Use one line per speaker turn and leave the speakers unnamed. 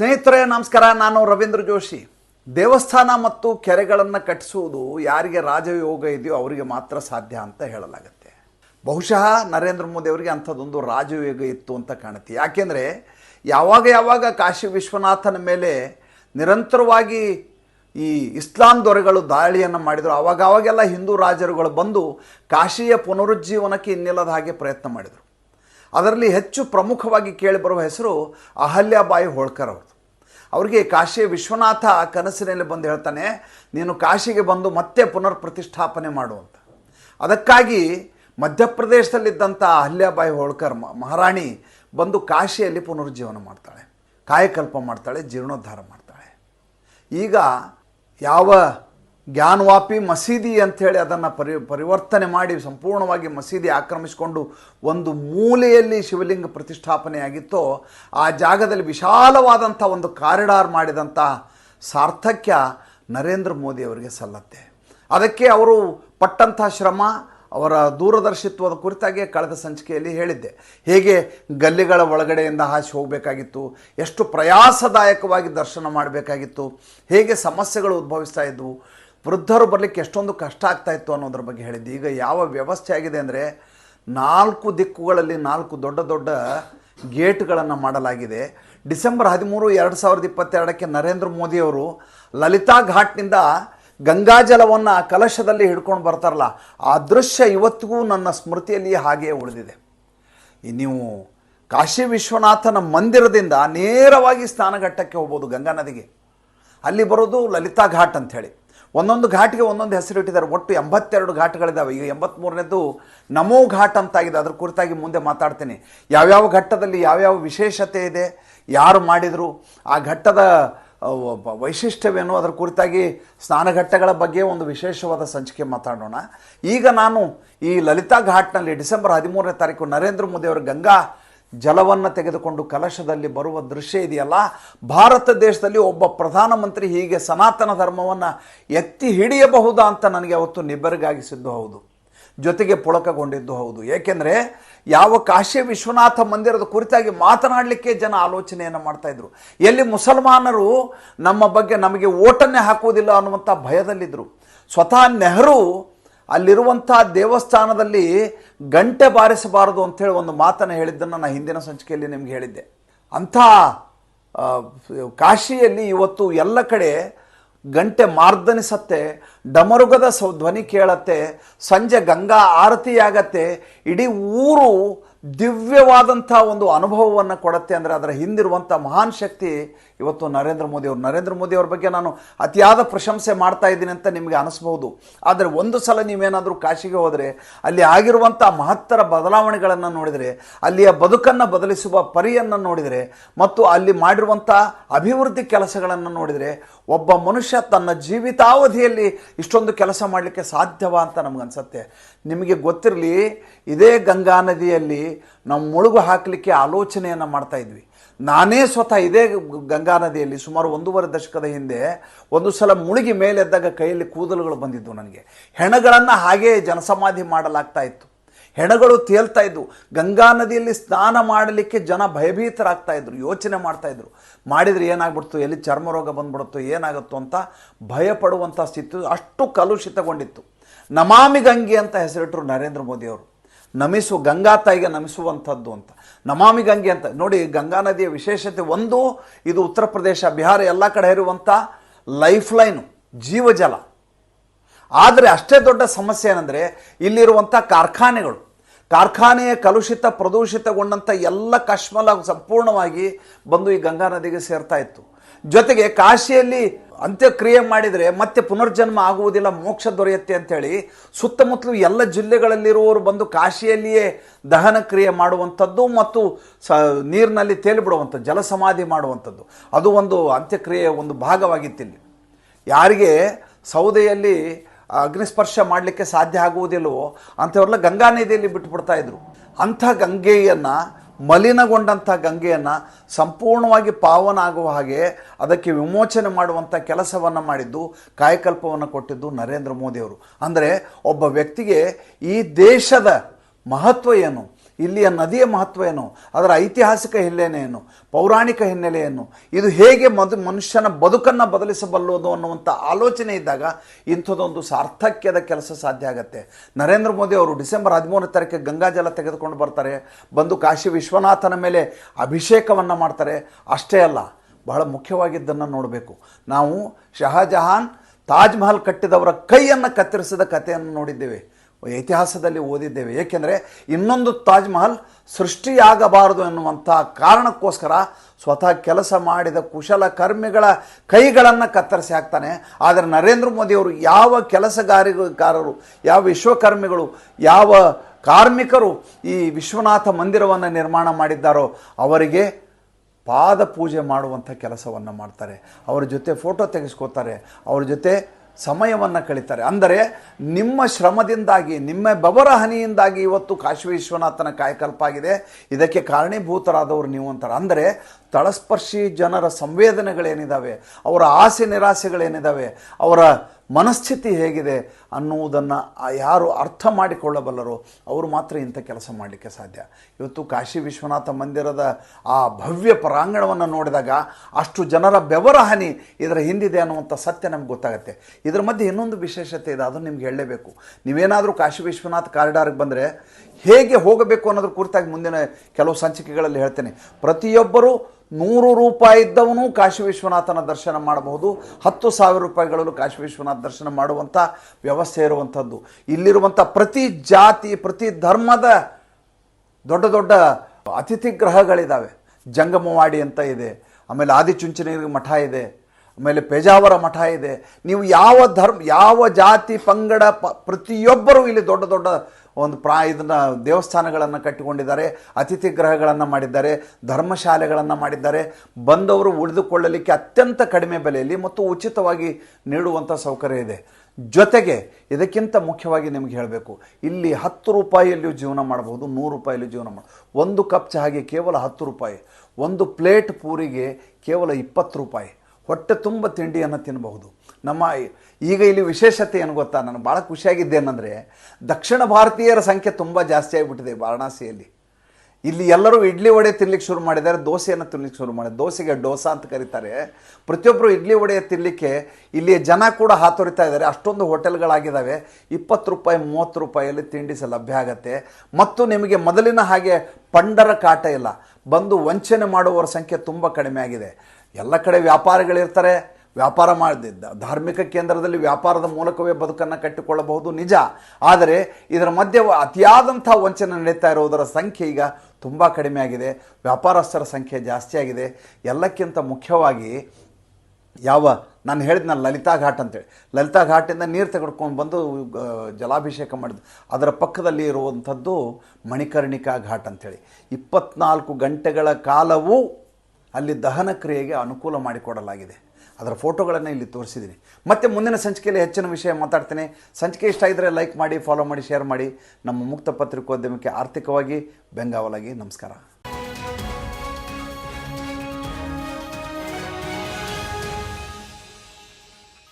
ಸ್ನೇಹಿತರೆ, ನಮಸ್ಕಾರ. ನಾನು ರವೀಂದ್ರ ಜೋಶಿ. ದೇವಸ್ಥಾನ ಮತ್ತು ಕೆರೆಗಳನ್ನು ಕಟ್ಟಿಸುವುದು ಯಾರಿಗೆ ರಾಜಯೋಗ ಇದೆಯೋ ಅವರಿಗೆ ಮಾತ್ರ ಸಾಧ್ಯ ಅಂತ ಹೇಳಲಾಗುತ್ತೆ. ಬಹುಶಃ ನರೇಂದ್ರ ಮೋದಿ ಅವರಿಗೆ ಅಂಥದ್ದೊಂದು ರಾಜಯೋಗ ಇತ್ತು ಅಂತ ಕಾಣುತ್ತೆ. ಯಾಕೆಂದರೆ, ಯಾವಾಗ ಯಾವಾಗ ಕಾಶಿ ವಿಶ್ವನಾಥನ ಮೇಲೆ ನಿರಂತರವಾಗಿ ಈ ಇಸ್ಲಾಂ ದೊರೆಗಳು ದಾಳಿಯನ್ನು ಮಾಡಿದರು ಆವಾಗ ಆವಾಗೆಲ್ಲ ಹಿಂದೂ ರಾಜರುಗಳು ಬಂದು ಕಾಶಿಯ ಪುನರುಜ್ಜೀವನಕ್ಕೆ ಇನ್ನಿಲ್ಲದ ಹಾಗೆ ಪ್ರಯತ್ನ ಮಾಡಿದರು. ಅದರಲ್ಲಿ ಹೆಚ್ಚು ಪ್ರಮುಖವಾಗಿ ಕೇಳಿಬರುವ ಹೆಸರು ಅಹಲ್ಯಾಬಾಯಿ ಹೋಳ್ಕರ್ ಅವ್ರದ್ದು. ಅವರಿಗೆ ಕಾಶಿ ವಿಶ್ವನಾಥ ಕನಸಿನಲ್ಲಿ ಬಂದು ಹೇಳ್ತಾನೆ, ನೀನು ಕಾಶಿಗೆ ಬಂದು ಮತ್ತೆ ಪುನರ್ ಪ್ರತಿಷ್ಠಾಪನೆ ಮಾಡು ಅಂತ. ಅದಕ್ಕಾಗಿ ಮಧ್ಯಪ್ರದೇಶದಲ್ಲಿದ್ದಂಥ ಅಹಲ್ಯಾಬಾಯಿ ಹೋಳ್ಕರ್ ಮಹಾರಾಣಿ ಬಂದು ಕಾಶಿಯಲ್ಲಿ ಪುನರುಜ್ಜೀವನ ಮಾಡ್ತಾಳೆ. ಕಾಯಕಲ್ಪ ಮಾಡ್ತಾಳೆ, ಜೀರ್ಣೋದ್ಧಾರ ಮಾಡ್ತಾಳೆ. ಈಗ ಯಾವ ಜ್ಞಾನವಾಪಿ ಮಸೀದಿ ಅಂಥೇಳಿ ಅದನ್ನು ಪರಿ, ಪರಿವರ್ತನೆ ಮಾಡಿ ಸಂಪೂರ್ಣವಾಗಿ ಮಸೀದಿ ಆಕ್ರಮಿಸಿಕೊಂಡು ಒಂದು ಮೂಲೆಯಲ್ಲಿ ಶಿವಲಿಂಗ ಪ್ರತಿಷ್ಠಾಪನೆಯಾಗಿತ್ತೋ, ಆ ಜಾಗದಲ್ಲಿ ವಿಶಾಲವಾದಂಥ ಒಂದು ಕಾರಿಡಾರ್ ಮಾಡಿದಂಥ ಸಾರ್ಥಕ್ಯ ನರೇಂದ್ರ ಮೋದಿ ಅವರಿಗೆ ಸಲ್ಲತ್ತೆ. ಅದಕ್ಕೆ ಅವರು ಪಟ್ಟಂಥ ಶ್ರಮ, ಅವರ ದೂರದರ್ಶಿತ್ವದ ಕುರಿತಾಗಿ ಕಳೆದ ಸಂಚಿಕೆಯಲ್ಲಿ ಹೇಳಿದ್ದೆ. ಹೇಗೆ ಗಲ್ಲಿಗಳ ಒಳಗಡೆಯಿಂದ ಹಾಸಿ ಹೋಗಬೇಕಾಗಿತ್ತು, ಎಷ್ಟು ಪ್ರಯಾಸದಾಯಕವಾಗಿ ದರ್ಶನ ಮಾಡಬೇಕಾಗಿತ್ತು, ಹೇಗೆ ಸಮಸ್ಯೆಗಳು ಉದ್ಭವಿಸ್ತಾ ಇದ್ವು ವೃದ್ಧರು ಬರಲಿಕ್ಕೆ ಎಷ್ಟೊಂದು ಕಷ್ಟ ಆಗ್ತಾ ಇತ್ತು ಅನ್ನೋದ್ರ ಬಗ್ಗೆ ಹೇಳಿದ್ದು. ಈಗ ಯಾವ ವ್ಯವಸ್ಥೆ ಆಗಿದೆ ಅಂದರೆ ನಾಲ್ಕು ದಿಕ್ಕುಗಳಲ್ಲಿ ನಾಲ್ಕು ದೊಡ್ಡ ದೊಡ್ಡ ಗೇಟ್ಗಳನ್ನು ಮಾಡಲಾಗಿದೆ. ಡಿಸೆಂಬರ್ ಹದಿಮೂರು ಎರಡು ಸಾವಿರದ ಇಪ್ಪತ್ತೆರಡಕ್ಕೆ ನರೇಂದ್ರ ಮೋದಿಯವರು ಲಲಿತಾ ಘಾಟ್ನಿಂದ ಗಂಗಾಜಲವನ್ನು ಕಲಶದಲ್ಲಿ ಹಿಡ್ಕೊಂಡು ಬರ್ತಾರಲ್ಲ, ಆ ದೃಶ್ಯ ಇವತ್ತಿಗೂ ನನ್ನ ಸ್ಮೃತಿಯಲ್ಲಿ ಹಾಗೆಯೇ ಉಳಿದಿದೆ. ನೀವು ಕಾಶಿ ವಿಶ್ವನಾಥನ ಮಂದಿರದಿಂದ ನೇರವಾಗಿ ಸ್ನಾನಘಟ್ಟಕ್ಕೆ ಹೋಗ್ಬೋದು ಗಂಗಾ ನದಿಗೆ. ಅಲ್ಲಿ ಬರೋದು ಲಲಿತಾ ಘಾಟ್ ಅಂಥೇಳಿ. ಒಂದೊಂದು ಘಾಟಿಗೆ ಒಂದೊಂದು ಹೆಸರು ಇಟ್ಟಿದ್ದಾರೆ. ಒಟ್ಟು ಎಂಬತ್ತೆರಡು ಘಾಟ್ಗಳಿದ್ದಾವೆ ಈಗ ಎಂಬತ್ತ್ಮೂರನೇದು ನಮೋ ಘಾಟ್ ಅಂತಾಗಿದೆ. ಅದ್ರ ಕುರಿತಾಗಿ ಮುಂದೆ ಮಾತಾಡ್ತೀನಿ. ಯಾವ್ಯಾವ ಘಟ್ಟದಲ್ಲಿ ಯಾವ್ಯಾವ ವಿಶೇಷತೆ ಇದೆ? ಯಾರು ಮಾಡಿದರು? ಆ ಘಟ್ಟದ ವೈಶಿಷ್ಟ್ಯವೇನು? ಅದರ ಕುರಿತಾಗಿ ಸ್ನಾನಘಟ್ಟಗಳ ಬಗ್ಗೆ ಒಂದು ವಿಶೇಷವಾದ ಸಂಚಿಕೆ ಮಾತಾಡೋಣ. ಈಗ ನಾನು ಈ ಲಲಿತಾ ಘಾಟ್ನಲ್ಲಿ ಡಿಸೆಂಬರ್ ಹದಿಮೂರನೇ ತಾರೀಕು ನರೇಂದ್ರ ಮೋದಿ ಅವರು ಗಂಗಾ ಜಲವನ್ನು ತೆಗೆದುಕೊಂಡು ಕಲಶದಲ್ಲಿ ಬರುವ ದೃಶ್ಯ ಇದೆಯಲ್ಲ? ಭಾರತ ದೇಶದಲ್ಲಿ ಒಬ್ಬ ಪ್ರಧಾನಮಂತ್ರಿ ಹೀಗೆ ಸನಾತನ ಧರ್ಮವನ್ನು ಎತ್ತಿ ಹಿಡಿಯಬಹುದಾ ಅಂತ ನನಗೆ ಅವತ್ತು ನಿಬ್ಬರಿಗಾಗಿಸಿದ್ದು ಹೌದು. ಜೊತೆಗೆ ಪುಳಕಗೊಂಡಿದ್ದು ಹೌದು. ಏಕೆಂದರೆ ಯಾವ ಕಾಶಿ ವಿಶ್ವನಾಥ ಮಂದಿರದ ಕುರಿತಾಗಿ ಮಾತನಾಡಲಿಕ್ಕೆ ಜನ ಆಲೋಚನೆಯನ್ನು ಮಾಡ್ತಾ ಇದ್ರು. ಎಲ್ಲಿ ಮುಸಲ್ಮಾನರು ನಮ್ಮ ಬಗ್ಗೆ ನಮಗೆ ಓಟನ್ನೇ ಹಾಕುವುದಿಲ್ಲ ಅನ್ನುವಂಥ ಭಯದಲ್ಲಿದ್ದರು ಸ್ವತಃ ನೆಹರು ಅಲ್ಲಿರುವಂಥ ದೇವಸ್ಥಾನದಲ್ಲಿ ಗಂಟೆ ಬಾರಿಸಬಾರದು ಅಂಥೇಳಿ ಒಂದು ಮಾತನ್ನು ಹೇಳಿದ್ದನ್ನು ನಾನು ಹಿಂದಿನ ಸಂಚಿಕೆಯಲ್ಲಿ ನಿಮ್ಗೆ ಹೇಳಿದ್ದೆ. ಅಂಥ ಕಾಶಿಯಲ್ಲಿ ಇವತ್ತು ಎಲ್ಲ ಕಡೆ ಗಂಟೆ ಮಾರ್ದನಿಸತ್ತೆ, ಡಮರುಗದ ಸೌ, ಧ್ವನಿ ಕೇಳತ್ತೆ, ಸಂಜೆ ಗಂಗಾ ಆರತಿಯಾಗತ್ತೆ ಇಡೀ ಊರು ದಿವ್ಯವಾದಂಥ ಒಂದು ಅನುಭವವನ್ನು ಕೊಡತ್ತೆ ಅಂದರೆ ಅದರ ಹಿಂದಿರುವಂಥ ಮಹಾನ್ ಶಕ್ತಿ ಇವತ್ತು ನರೇಂದ್ರ ಮೋದಿ ಅವರು, ನರೇಂದ್ರ ಮೋದಿ ಅವ್ರ ಬಗ್ಗೆ ನಾನು ಅತಿಯಾದ ಪ್ರಶಂಸೆ ಮಾಡ್ತಾ ಇದ್ದೀನಿ ಅಂತ ನಿಮಗೆ ಅನಿಸ್ಬೋದು ಆದರೆ ಒಂದು ಸಲ ನೀವೇನಾದರೂ ಕಾಶಿಗೆ ಹೋದರೆ, ಅಲ್ಲಿ ಆಗಿರುವಂಥ ಮಹತ್ತರ ಬದಲಾವಣೆಗಳನ್ನು ನೋಡಿದರೆ, ಅಲ್ಲಿಯ ಬದುಕನ್ನು ಬದಲಿಸುವ ಪರಿಯನ್ನು ನೋಡಿದರೆ, ಮತ್ತು ಅಲ್ಲಿ ಮಾಡಿರುವಂಥ ಅಭಿವೃದ್ಧಿ ಕೆಲಸಗಳನ್ನು ನೋಡಿದರೆ, ಒಬ್ಬ ಮನುಷ್ಯ ತನ್ನ ಜೀವಿತಾವಧಿಯಲ್ಲಿ ಇಷ್ಟೊಂದು ಕೆಲಸ ಮಾಡಲಿಕ್ಕೆ ಸಾಧ್ಯವಾ ಅಂತ ನಮಗನ್ಸತ್ತೆ ನಿಮಗೆ ಗೊತ್ತಿರಲಿ, ಇದೇ ಗಂಗಾ ನದಿಯಲ್ಲಿ ನಾವು ಮುಳುಗು ಹಾಕಲಿಕ್ಕೆ ಆಲೋಚನೆಯನ್ನು ಮಾಡ್ತಾ ಇದ್ವಿ. ನಾನೇ ಸ್ವತಃ ಇದೇ ಗಂಗಾ ನದಿಯಲ್ಲಿ ಸುಮಾರು ಒಂದೂವರೆ ದಶಕದ ಹಿಂದೆ ಒಂದು ಸಲ ಮುಳುಗಿ ಮೇಲೆದ್ದಾಗ ಕೈಯಲ್ಲಿ ಕೂದಲುಗಳು ಬಂದಿದ್ದು ನನಗೆ. ಹೆಣಗಳನ್ನು ಹಾಗೇ ಜನಸಮಾಧಿ ಮಾಡಲಾಗ್ತಾ ಇತ್ತು. ಹೆಣಗಳು ತೇಲ್ತಾ ಇದ್ವು. ಗಂಗಾ ನದಿಯಲ್ಲಿ ಸ್ನಾನ ಮಾಡಲಿಕ್ಕೆ ಜನ ಭಯಭೀತರಾಗ್ತಾ ಇದ್ರು, ಯೋಚನೆ ಮಾಡ್ತಾ ಇದ್ರು. ಮಾಡಿದರೆ ಏನಾಗ್ಬಿಡ್ತು? ಎಲ್ಲಿ ಚರ್ಮ ರೋಗ ಬಂದ್ಬಿಡುತ್ತೋ, ಏನಾಗುತ್ತೋ ಅಂತ ಭಯಪಡುವಂಥ ಸ್ಥಿತಿ ಅಷ್ಟು ಕಲುಷಿತಗೊಂಡಿತ್ತು. ನಮಾಮಿ ಗಂಗೆ ಅಂತ ಹೆಸರಿಟ್ಟರು ನರೇಂದ್ರ ಮೋದಿಯವರು. ನಮಿಸು, ಗಂಗಾ ತಾಯಿಗೆ ನಮಿಸುವಂಥದ್ದು ಅಂತ. ನಮಾಮಿ ಗಂಗೆ ಅಂತ. ನೋಡಿ, ಗಂಗಾ ನದಿಯ ವಿಶೇಷತೆ ಒಂದು, ಇದು ಉತ್ತರ ಪ್ರದೇಶ, ಬಿಹಾರ, ಎಲ್ಲ ಕಡೆ ಇರುವಂಥ ಲೈಫ್ ಲೈನು ಜೀವಜಲ. ಆದರೆ ಅಷ್ಟೇ ದೊಡ್ಡ ಸಮಸ್ಯೆ ಏನಂದರೆ ಇಲ್ಲಿರುವಂಥ ಕಾರ್ಖಾನೆಗಳು, ಕಾರ್ಖಾನೆಯ ಕಲುಷಿತ ಪ್ರದೂಷಿತಗೊಂಡಂಥ ಎಲ್ಲ ಕಶ್ಮಲ ಸಂಪೂರ್ಣವಾಗಿ ಬಂದು ಈ ಗಂಗಾ ನದಿಗೆ ಸೇರ್ತಾ ಇತ್ತು. ಜೊತೆಗೆ ಕಾಶಿಯಲ್ಲಿ ಅಂತ್ಯಕ್ರಿಯೆ ಮಾಡಿದರೆ ಮತ್ತೆ ಪುನರ್ಜನ್ಮ ಆಗುವುದಿಲ್ಲ, ಮೋಕ್ಷ ದೊರೆಯುತ್ತೆ ಅಂತೇಳಿ ಸುತ್ತಮುತ್ತಲು ಎಲ್ಲ ಜಿಲ್ಲೆಗಳಲ್ಲಿರುವವರು ಬಂದು ಕಾಶಿಯಲ್ಲಿಯೇ ದಹನ ಕ್ರಿಯೆ ಮಾಡುವಂಥದ್ದು ಮತ್ತು ಸ, ನೀರಿನಲ್ಲಿ ತೇಲಿಬಿಡುವಂಥದ್ದು ಜಲಸಮಾಧಿ ಮಾಡುವಂಥದ್ದು. ಅದು ಒಂದು ಅಂತ್ಯಕ್ರಿಯೆಯ ಒಂದು ಭಾಗವಾಗಿತ್ತಿಲ್ಲಿ ಯಾರಿಗೆ ಸೌದೆಯಲ್ಲಿ ಅಗ್ನಿಸ್ಪರ್ಶ ಮಾಡಲಿಕ್ಕೆ ಸಾಧ್ಯ ಆಗುವುದಿಲ್ಲವೋ ಅಂಥವ್ರೆಲ್ಲ ಗಂಗಾ ನದಿಯಲ್ಲಿ ಬಿಟ್ಟುಬಿಡ್ತಾ ಇದ್ರು. ಅಂಥ ಗಂಗೆಯನ್ನು ಮಲಿನಗೊಂಡಂಥ ಗಂಗೆಯನ್ನು ಸಂಪೂರ್ಣವಾಗಿ ಪಾವನ ಆಗುವ ಹಾಗೆ ಅದಕ್ಕೆ ವಿಮೋಚನೆ ಮಾಡುವಂಥ ಕೆಲಸವನ್ನು ಮಾಡಿದ್ದು, ಕಾಯಕಲ್ಪವನ್ನು ಕೊಟ್ಟಿದ್ದು ನರೇಂದ್ರ ಮೋದಿಯವರು. ಅಂದರೆ ಒಬ್ಬ ವ್ಯಕ್ತಿಗೆ ಈ ದೇಶದ ಮಹತ್ವ ಏನು? ಇಲ್ಲಿಯ ನದಿಯ ಮಹತ್ವ ಏನು? ಅದರ ಐತಿಹಾಸಿಕ ಹಿನ್ನೆಲೆಯೇನು ಪೌರಾಣಿಕ ಹಿನ್ನೆಲೆಯನ್ನು ಇದು ಹೇಗೆ ಮದು ಮನುಷ್ಯನ ಬದುಕನ್ನು ಬದಲಿಸಬಲ್ಲೋದು ಅನ್ನುವಂಥ ಆಲೋಚನೆ ಇದ್ದಾಗ ಇಂಥದ್ದೊಂದು ಸಾರ್ಥಕ್ಯದ ಕೆಲಸ ಸಾಧ್ಯ ಆಗತ್ತೆ. ನರೇಂದ್ರ ಮೋದಿ ಅವರು ಡಿಸೆಂಬರ್ ಹದಿಮೂರನೇ ತಾರೀಕಿಗೆ ಗಂಗಾಜಲ ತೆಗೆದುಕೊಂಡು ಬರ್ತಾರೆ. ಬಂದು ಕಾಶಿ ವಿಶ್ವನಾಥನ ಮೇಲೆ ಅಭಿಷೇಕವನ್ನು ಮಾಡ್ತಾರೆ. ಅಷ್ಟೇ ಅಲ್ಲ, ಬಹಳ ಮುಖ್ಯವಾಗಿದ್ದನ್ನು ನೋಡಬೇಕು. ನಾವು ಶಹಜಹಾನ್ ತಾಜ್ ಮಹಲ್ ಕಟ್ಟಿದವರ ಕೈಯನ್ನು ಕತ್ತರಿಸಿದ ಕಥೆಯನ್ನು ನೋಡಿದ್ದೇವೆ. ಇತಿಹಾಸದಲ್ಲಿ ಓದಿದ್ದೇವೆ. ಏಕೆಂದರೆ ಇನ್ನೊಂದು ತಾಜ್ ಮಹಲ್ ಸೃಷ್ಟಿಯಾಗಬಾರದು ಎನ್ನುವಂಥ ಕಾರಣಕ್ಕೋಸ್ಕರ ಸ್ವತಃ ಕೆಲಸ ಮಾಡಿದ ಕುಶಲ ಕರ್ಮಿಗಳ ಕೈಗಳನ್ನು ಕತ್ತರಿಸಿ ಹಾಕ್ತಾನೆ. ಆದರೆ ನರೇಂದ್ರ ಮೋದಿಯವರು ಯಾವ ಕೆಲಸಗಾರಿಗಾರರು, ಯಾವ ವಿಶ್ವಕರ್ಮಿಗಳು, ಯಾವ ಕಾರ್ಮಿಕರು ಈ ವಿಶ್ವನಾಥ ಮಂದಿರವನ್ನು ನಿರ್ಮಾಣ ಮಾಡಿದ್ದಾರೋ ಅವರಿಗೆ ಪಾದ ಪೂಜೆ ಮಾಡುವಂಥ ಕೆಲಸವನ್ನು ಮಾಡ್ತಾರೆ. ಅವರ ಜೊತೆ ಫೋಟೋ ತೆಗೆಸ್ಕೋತಾರೆ. ಅವ್ರ ಜೊತೆ ಸಮಯವನ್ನು ಕಳೀತಾರೆ. ಅಂದರೆ ನಿಮ್ಮ ಶ್ರಮದಿಂದಾಗಿ, ನಿಮ್ಮ ಬೆವರ ಹನಿಯಿಂದಾಗಿ ಇವತ್ತು ಕಾಶಿ ವಿಶ್ವನಾಥನ ಕಾಯಕಲ್ಪ ಆಗಿದೆ. ಇದಕ್ಕೆ ಕಾರಣೀಭೂತರಾದವರು ನೀವು ಅಂತಾರೆ. ಅಂದರೆ ತಳಸ್ಪರ್ಶಿ ಜನರ ಸಂವೇದನೆಗಳೇನಿದ್ದಾವೆ ಅವರ ಆಸೆ ನಿರಾಸೆಗಳೇನಿದ್ದಾವೆ ಅವರ ಮನಸ್ಥಿತಿ ಹೇಗಿದೆ ಅನ್ನುವುದನ್ನು ಯಾರು ಅರ್ಥ ಮಾಡಿಕೊಳ್ಳಬಲ್ಲರೋ ಅವರು ಮಾತ್ರ ಇಂಥ ಕೆಲಸ ಮಾಡಲಿಕ್ಕೆ ಸಾಧ್ಯ. ಇವತ್ತು ಕಾಶಿ ವಿಶ್ವನಾಥ ಮಂದಿರದ ಆ ಭವ್ಯ ಪರಾಂಗಣವನ್ನು ನೋಡಿದಾಗ ಅಷ್ಟು ಜನರ ಬೆವರ ಹಾನಿ ಇದರ ಹಿಂದಿದೆ ಅನ್ನುವಂಥ ಸತ್ಯ ನಮ್ಗೆ ಗೊತ್ತಾಗುತ್ತೆ. ಇದರ ಮಧ್ಯೆ ಇನ್ನೊಂದು ವಿಶೇಷತೆ ಇದೆ, ಅದನ್ನು ನಿಮ್ಗೆ ಹೇಳಲೇಬೇಕು. ನೀವೇನಾದರೂ ಕಾಶಿ ವಿಶ್ವನಾಥ ಕಾರಿಡಾರ್ಗೆ ಬಂದರೆ ಹೇಗೆ ಹೋಗಬೇಕು ಅನ್ನೋದ್ರ ಕುರಿತಾಗಿ ಮುಂದಿನ ಕೆಲವು ಸಂಚಿಕೆಗಳಲ್ಲಿ ಹೇಳ್ತೇನೆ. ಪ್ರತಿಯೊಬ್ಬರೂ ನೂರು ರೂಪಾಯಿ ಇದ್ದವನು ಕಾಶಿ ವಿಶ್ವನಾಥನ ದರ್ಶನ ಮಾಡಬಹುದು. ಹತ್ತು ಸಾವಿರ ರೂಪಾಯಿಗಳಲ್ಲೂ ಕಾಶಿ ವಿಶ್ವನಾಥ ದರ್ಶನ ಮಾಡುವಂಥ ವ್ಯವಸ್ಥೆ ಇರುವಂಥದ್ದು. ಇಲ್ಲಿರುವಂಥ ಪ್ರತಿ ಜಾತಿ, ಪ್ರತಿ ಧರ್ಮದ ದೊಡ್ಡ ದೊಡ್ಡ ಅತಿಥಿ ಗ್ರಹಗಳಿದ್ದಾವೆ ಜಂಗಮವಾಡಿ ಅಂತ ಇದೆ. ಆಮೇಲೆ ಆದಿಚುಂಚನಗಿರಿ ಮಠ ಇದೆ. ಆಮೇಲೆ ಪೇಜಾವರ ಮಠ ಇದೆ. ನೀವು ಯಾವ ಧರ್ಮ, ಯಾವ ಜಾತಿ ಪಂಗಡ ಪ, ಪ್ರತಿಯೊಬ್ಬರೂ ಇಲ್ಲಿ ದೊಡ್ಡ ದೊಡ್ಡ ಒಂದು ಪ್ರಾ, ಇದನ್ನು ದೇವಸ್ಥಾನಗಳನ್ನು ಕಟ್ಟಿಕೊಂಡಿದ್ದಾರೆ, ಅತಿಥಿ ಗೃಹಗಳನ್ನು ಮಾಡಿದ್ದಾರೆ, ಧರ್ಮಶಾಲೆಗಳನ್ನು ಮಾಡಿದ್ದಾರೆ. ಬಂದವರು ಉಳಿದುಕೊಳ್ಳಲಿಕ್ಕೆ ಅತ್ಯಂತ ಕಡಿಮೆ ಬೆಲೆಯಲ್ಲಿ ಮತ್ತು ಉಚಿತವಾಗಿ ನೀಡುವಂಥ ಸೌಕರ್ಯ ಇದೆ. ಜೊತೆಗೆ ಇದಕ್ಕಿಂತ ಮುಖ್ಯವಾಗಿ ನಿಮ್ಗೆ ಹೇಳಬೇಕು, ಇಲ್ಲಿ ಹತ್ತು ರೂಪಾಯಿಯಲ್ಲಿಯೂ ಜೀವನ ಮಾಡಬಹುದು, ನೂರು ರೂಪಾಯಿಲಿ ಜೀವನ ಮಾಡಬಹುದು ಒಂದು ಕಪ್ ಚಹಾಗೆ ಕೇವಲ ಹತ್ತು ರೂಪಾಯಿ, ಒಂದು ಪ್ಲೇಟ್ ಪೂರಿಗೆ ಕೇವಲ ಇಪ್ಪತ್ತು ರೂಪಾಯಿ. ಹೊಟ್ಟೆ ತುಂಬ ತಿಂಡಿಯನ್ನು ತಿನ್ನಬಹುದು. ನಮ್ಮ ಈಗ ಇಲ್ಲಿ ವಿಶೇಷತೆ ಏನು ಗೊತ್ತಾ? ನಾನು ಭಾಳ ಖುಷಿಯಾಗಿದ್ದೇನೆಂದರೆ ದಕ್ಷಿಣ ಭಾರತೀಯರ ಸಂಖ್ಯೆ ತುಂಬ ಜಾಸ್ತಿ ಆಗಿಬಿಟ್ಟಿದೆ ವಾರಣಾಸಿಯಲ್ಲಿ. ಇಲ್ಲಿ ಎಲ್ಲರೂ ಇಡ್ಲಿ ವಡೆ ತಿನ್ಲಿಕ್ಕೆ ಶುರು ಮಾಡಿದ್ದಾರೆ, ದೋಸೆಯನ್ನು ತಿನ್ಲಿಕ್ಕೆ ಶುರು ಮಾಡಿದ್ದಾರೆ. ದೋಸೆಗೆ ಡೋಸಾ ಅಂತ ಕರೀತಾರೆ. ಪ್ರತಿಯೊಬ್ಬರು ಇಡ್ಲಿ ವಡೆ ತಿನ್ನಲಿಕ್ಕೆ ಇಲ್ಲಿಯ ಜನ ಕೂಡ ಹಾತೊರಿತಾ ಇದ್ದಾರೆ. ಅಷ್ಟೊಂದು ಹೋಟೆಲ್ಗಳಾಗಿದ್ದಾವೆ. ಇಪ್ಪತ್ತು ರೂಪಾಯಿ, ಮೂವತ್ತು ರೂಪಾಯಲ್ಲಿ ತಿಂಡಿ ಸಹ ಲಭ್ಯ ಆಗತ್ತೆ. ಮತ್ತು ನಿಮಗೆ ಮೊದಲಿನ ಹಾಗೆ ಪಂಡರ ಕಾಟ ಇಲ್ಲ. ಬಂದು ವಂಚನೆ ಮಾಡುವವರ ಸಂಖ್ಯೆ ತುಂಬ ಕಡಿಮೆ ಆಗಿದೆ. ಎಲ್ಲ ಕಡೆ ವ್ಯಾಪಾರಿಗಳಿರ್ತಾರೆ, ವ್ಯಾಪಾರ ಮಾಡಿದ್ದ ಧಾರ್ಮಿಕ ಕೇಂದ್ರದಲ್ಲಿ ವ್ಯಾಪಾರದ ಮೂಲಕವೇ ಬದುಕನ್ನು ಕಟ್ಟಿಕೊಳ್ಳಬಹುದು, ನಿಜ. ಆದರೆ ಇದರ ಮಧ್ಯೆ ಅತಿಯಾದಂಥ ವಂಚನೆ ನಡೀತಾ ಇರುವುದರ ಸಂಖ್ಯೆ ಈಗ ತುಂಬ ಕಡಿಮೆ ಆಗಿದೆ. ವ್ಯಾಪಾರಸ್ಥರ ಸಂಖ್ಯೆ ಜಾಸ್ತಿ ಆಗಿದೆ. ಎಲ್ಲಕ್ಕಿಂತ ಮುಖ್ಯವಾಗಿ ಯಾವ, ನಾನು ಹೇಳಿದ್ನಲ್ಲ, ಲಲಿತಾ ಘಾಟ್ ಅಂತೇಳಿ. ಲಲಿತಾ ಘಾಟಿಂದ ನೀರು ತೆಗೆದುಕೊಂಡು ಬಂದು ಜಲಾಭಿಷೇಕ ಮಾಡಿದ್ದು. ಅದರ ಪಕ್ಕದಲ್ಲಿ ಇರುವಂಥದ್ದು ಮಣಿಕರ್ಣಿಕಾ ಘಾಟ್ ಅಂಥೇಳಿ ಇಪ್ಪತ್ನಾಲ್ಕು ಗಂಟೆಗಳ ಕಾಲವೂ ಅಲ್ಲಿ ದಹನ ಕ್ರಿಯೆಗೆ ಅನುಕೂಲ ಮಾಡಿಕೊಡಲಾಗಿದೆ. ಅದರ ಫೋಟೋಗಳನ್ನು ಇಲ್ಲಿ ತೋರಿಸಿದ್ದೀನಿ. ಮತ್ತೆ ಮುಂದಿನ ಸಂಚಿಕೆಯಲ್ಲಿ ಹೆಚ್ಚಿನ ವಿಷಯ ಮಾತಾಡ್ತೇನೆ. ಸಂಚಿಕೆ ಇಷ್ಟ ಇದ್ದರೆ ಲೈಕ್ ಮಾಡಿ ಫಾಲೋ ಮಾಡಿ ಶೇರ್ ಮಾಡಿ. ನಮ್ಮ ಮುಕ್ತ ಪತ್ರಿಕೋದ್ಯಮಕ್ಕೆ ಆರ್ಥಿಕವಾಗಿ ಬೆಂಗಾವಲಾಗಿ ನಮಸ್ಕಾರ.